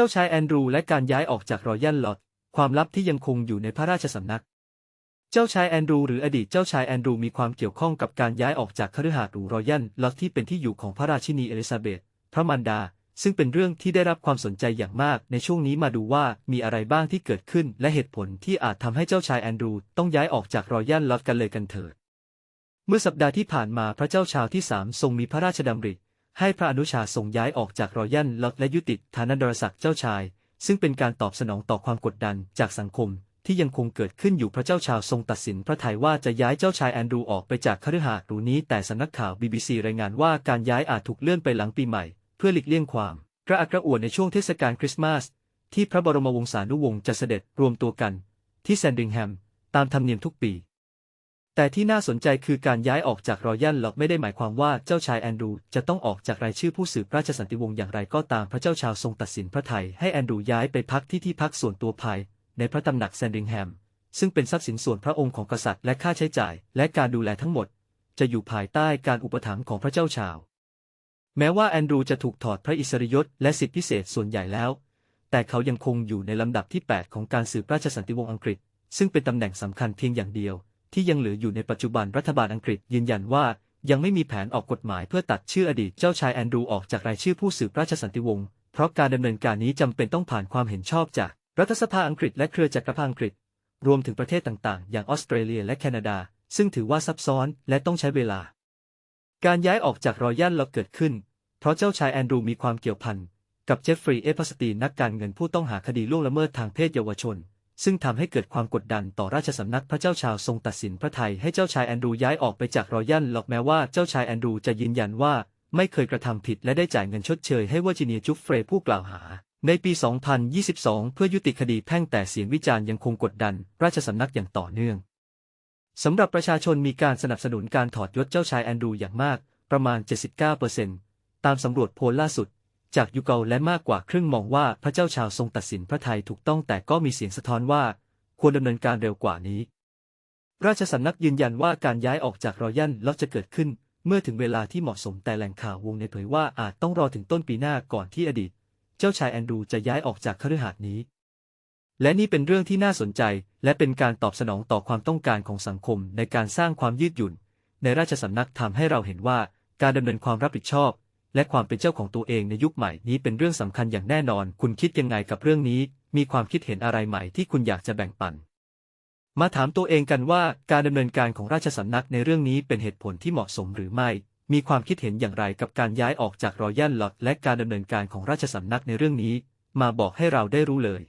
จ้าชายแอนดรูและการย้ายออกจากรอยัลลอตความลับที่ยังคงอยู่ในพระราชสำนัก เจ้าชายแอนดรูหรืออดีตเจ้าชายแอนดรูมีความเกี่ยวข้องกับการย้ายออกจากคฤหาสน์หรูรอยัลลอตที่เป็นที่อยู่ของพระราชินีเอลิซาเบธพระมารดา ซึ่งเป็นเรื่องที่ได้รับความสนใจอย่างมากในช่วงนี้มาดูว่ามีอะไรบ้างที่เกิดขึ้น และเหตุผลที่อาจทำให้เจ้าชายแอนดรูต้องย้ายออกจากรอยัลลอตกันเลยกันเถิด เมื่อสัปดาห์ที่ผ่านมาพระเจ้าชาวที่สามทรงมีพระราชดำริ ให้พระอนุชาทรงย้ายออกจากรอยัลลอตและยุติฐานันดรศักดิ์เจ้าชาย ซึ่งเป็นการตอบสนองต่อความกดดันจากสังคม ที่ยังคงเกิดขึ้นอยู่พระเจ้าชาวทรงตัดสินพระทัยว่าจะย้ายเจ้าชายแอนดรูออกไปจากคฤหาสน์หรูนี้แต่สำนักข่าว BBC รายงานว่าการย้ายอาจถูกเลื่อนไปหลังปีใหม่ เพื่อหลีกเลี่ยงความกระอักกระอ่วนในช่วงเทศกาลคริสต์มาส ที่พระบรมวงศานุวงศ์จะเสด็จรวมตัวกัน ที่แซนดิงแฮม ตามธรรมเนียมทุกปี แต่ที่น่าสนใจคือการย้ายออกจากรอยัลล็อกไม่ได้หมายความว่าเจ้าชายแอนดรูจะต้องออกจากรายชื่อผู้สืบราชสันติวงศ์อย่างไรก็ตามพระเจ้าชาวทรงตัดสินพระไทยให้แอนดรูย้ายไปพักที่ที่พักส่วนตัวภายในพระตำหนักแซนดิงแฮม ซึ่งเป็นทรัพย์สินส่วนพระองค์ของกษัตริย์และค่าใช้จ่าย และการดูแลทั้งหมด จะอยู่ภายใต้การอุปถัมภ์ของพระเจ้าชาว แม้ว่าแอนดรูจะถูกถอดพระอิสริยศและสิทธิพิเศษส่วนใหญ่แล้ว แต่เขายังคงอยู่ในลำดับที่ 8 ของการสืบราชสันติวงศ์อังกฤษ ซึ่งเป็นตำแหน่งสำคัญเพียงอย่างเดียว ที่ยังเหลืออยู่ในปัจจุบันรัฐบาลอังกฤษยืนยันว่ายังไม่มีแผนออกกฎหมายเพื่อตัดชื่ออดีตเจ้าชายแอนดรูออกจากรายชื่อผู้สืบราชสันติวงศ์เพราะการดำเนินการนี้จำเป็นต้องผ่านความเห็นชอบจากรัฐสภาอังกฤษและเครือจักรพรรดิอังกฤษ รวมถึงประเทศต่างๆ อย่างออสเตรเลียและแคนาดา ซึ่งถือว่าซับซ้อนและต้องใช้เวลา การย้ายออกจากรอยัลล็อเกิดขึ้น เพราะเจ้าชายแอนดรูมีความเกี่ยวพันกับเจฟฟรีย์เอพัสตีนนักการเงินผู้ต้องหาคดีล่วงละเมิดทางเพศเยาวชน ซึ่งทำให้เกิดความกดดันต่อราชสำนักพระเจ้าชาวทรงตัดสินพระไทยให้เจ้าชายแอนดรูย้ายออกไปจากรอยัลล็อกแม้ว่าเจ้าชายแอนดรูจะยืนยันว่าไม่เคยกระทำผิดและได้จ่ายเงินชดเชยให้วอร์จิเนียจุฟเฟรย์ผู้กล่าวหา ในปี 2022 เพื่อยุติคดีแพ่งแต่เสียงวิจารณ์ยังคงกดดัน ราชสำนักอย่างต่อเนื่องสำหรับประชาชนมีการสนับสนุนการถอดยศเจ้าชายแอนดรูอย่างมาก ประมาณ 79%ตามสำรวจโพลล่าสุด จากยูเกลและมากกว่าครึ่งมองว่าพระเจ้าชาวทรงตัดสินพระไทยถูกต้องแต่ก็มีเสียงสะท้อนว่า ควรดำเนินการเร็วกว่านี้ ราชสำนักยืนยันว่าการย้ายออกจากรอยัลล็อจะเกิดขึ้น เมื่อถึงเวลาที่เหมาะสมแต่แหล่งข่าววงในเผยว่าอาจต้องรอถึงต้นปีหน้าก่อนที่อดีต เจ้าชายแอนดรูจะย้ายออกจากคฤหาสน์นี้ และนี่เป็นเรื่องที่น่าสนใจ และเป็นการตอบสนองต่อความต้องการของสังคมในการสร้างความยืดหยุ่น ในราชสำนักทำให้เราเห็นว่าการดำเนินความรับผิดชอบ และความเป็นเจ้าของตัวเองในยุคใหม่นี้เป็นเรื่องสำคัญอย่างแน่นอน คุณคิดยังไงกับเรื่องนี้ มีความคิดเห็นอะไรใหม่ที่คุณอยากจะแบ่งปัน มาถามตัวเองกันว่าการดำเนินการของราชสำนักในเรื่องนี้เป็นเหตุผลที่เหมาะสมหรือไม่ มีความคิดเห็นอย่างไรกับการย้ายออกจากรอยัลล็อตและการดำเนินการของราชสำนักในเรื่องนี้ มาบอกให้เราได้รู้เลย